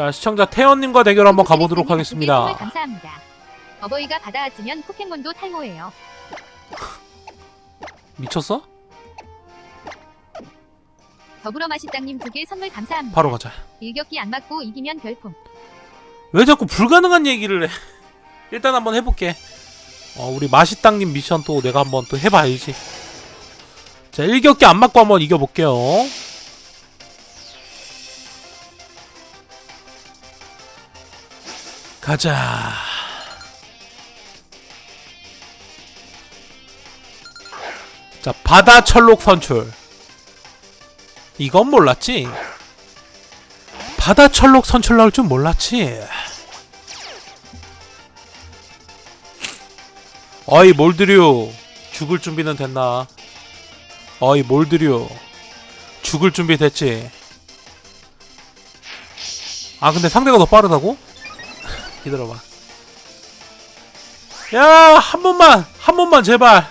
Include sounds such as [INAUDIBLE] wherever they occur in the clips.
자 시청자 태연님과 대결 한번 가보도록 선물 하겠습니다. 감사합니다. 어버이가 받아왔으면 포켓몬도 탈모예요. 미쳤어? 더불어 마시땅님 두 개 선물 감사합니다. 바로 가자. 일격기 안 맞고 이기면 별풍. 왜 자꾸 불가능한 얘기를 해? 일단 한번 해볼게. 어, 우리 마시땅님 미션 또 내가 한번 또 해봐야지. 자, 일격기 안 맞고 한번 이겨볼게요. 가자. 자, 바다 철록 선출. 이건 몰랐지? 바다 철록 선출 나올 줄 몰랐지? 어이 몰드류 죽을 준비는 됐나? 어이 몰드류 죽을 준비 됐지? 아 근데 상대가 더 빠르다고? 기다려봐. 야 한 번만 한 번만 제발.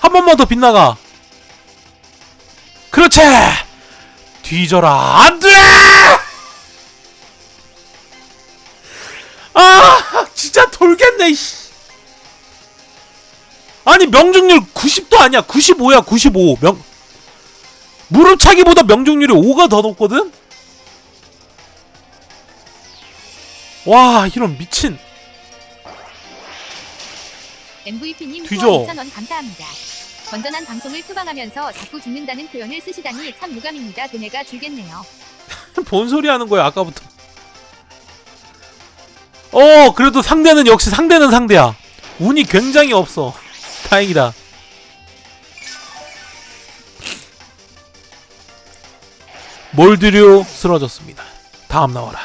한 번만 더 빗나가. 그렇지! 뒤져라 안돼 아 진짜 돌겠네 이씨. 아니 명중률 90도 아니야. 95야 95명 무릎차기보다 명중률이 5가 더 높거든 와 이런 미친 MVP님 뒤져. 후원 2,000원 감사합니다. 건전한 방송을 투방하면서 자꾸 죽는다는 표현을 쓰시다니 참 유감입니다. 그네가 죽겠네요. [LAUGHS] 뭔 소리 하는 거야 아까부터 어 그래도 상대는 역시 상대는 상대야 운이 굉장히 없어 [LAUGHS] 다행이다 몰드류 쓰러졌습니다 다음 나와라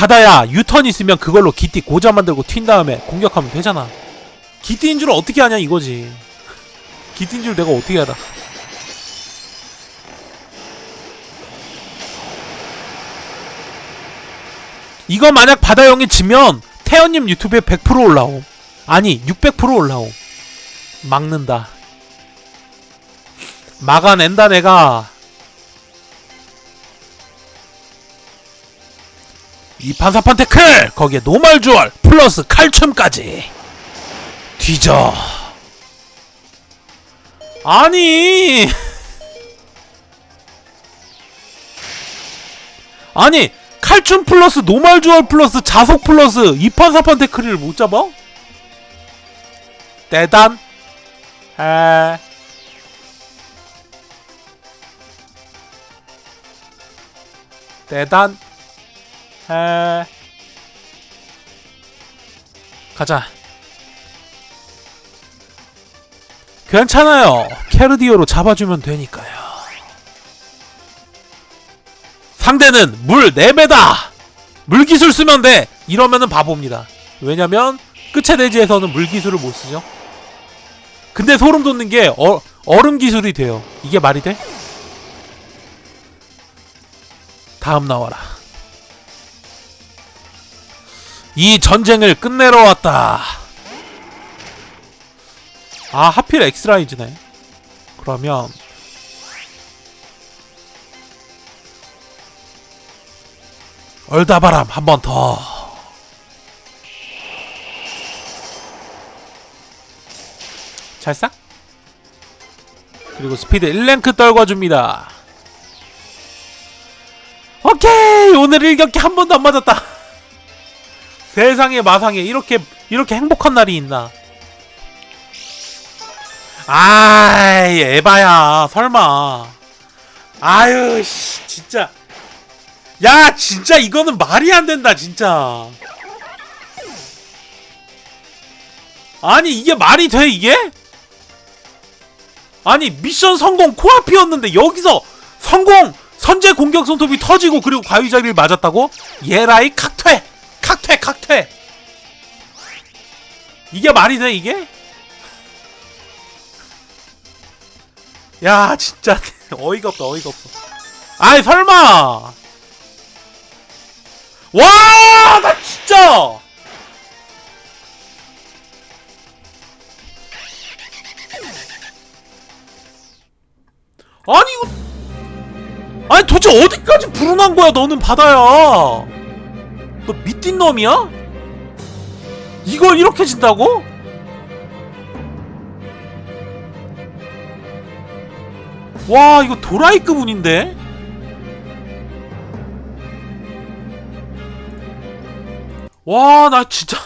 바다야 유턴 있으면 그걸로 기띠 고자 만들고 튄 다음에 공격하면 되잖아 기띠인 줄 어떻게 아냐 이거지 기띠인 줄 내가 어떻게 알아 이거 만약 바다형이 지면 태연님 유튜브에 100% 올라옴. 아니 600% 올라옴. 막는다. 막아낸다 내가. 이 판사판 태클 거기에 노말주얼 플러스 칼춤까지. 뒤져. 아니! [LAUGHS] 아니 칼춤 플러스 노말 주얼 플러스 자석 플러스 2판 4판 데크리를 못 잡아? 대단. 해 대단 해 가자 괜찮아요 캐르디오로 잡아주면 되니까요 상대는 물 4배다! 물기술 쓰면 돼! 이러면은 바보입니다. 왜냐면 끝의 대지에서는 물기술을 못 쓰죠. 근데 소름 돋는 게 어, 얼음 기술이 돼요. 이게 말이 돼? 다음 나와라. 이 전쟁을 끝내러 왔다. 아 하필 엑스라이즈네. 그러면 얼다바람 한 번 더. 찰싹. 그리고 스피드 1랭크 떨궈줍니다. 오케이! 오늘 일격기 한 번도 안 맞았다. 세상에 마상에 이렇게 이렇게 행복한 날이 있나? 아이 에바야 설마. 아유 씨 진짜. 야 진짜 이거는 말이 안 된다 진짜 아니 이게 말이 돼 이게? 아니 미션 성공 코앞이었는데 여기서 성공 선제 공격 손톱이 터지고 그리고 과위자리를 맞았다고? 예라이 kak퇴 kak퇴 kak퇴 이게 말이 돼 이게? 야 진짜 [LAUGHS] 어이가 없다 어이가 없어 아이 설마 와, 나 진짜! 아니, 이거. 아니 도대체 어디까지 불운한 거야 너는 바다야 너 미친 놈이야? 이걸 이렇게 진다고? 와 이거 도라이급 운인데? 와 나 진짜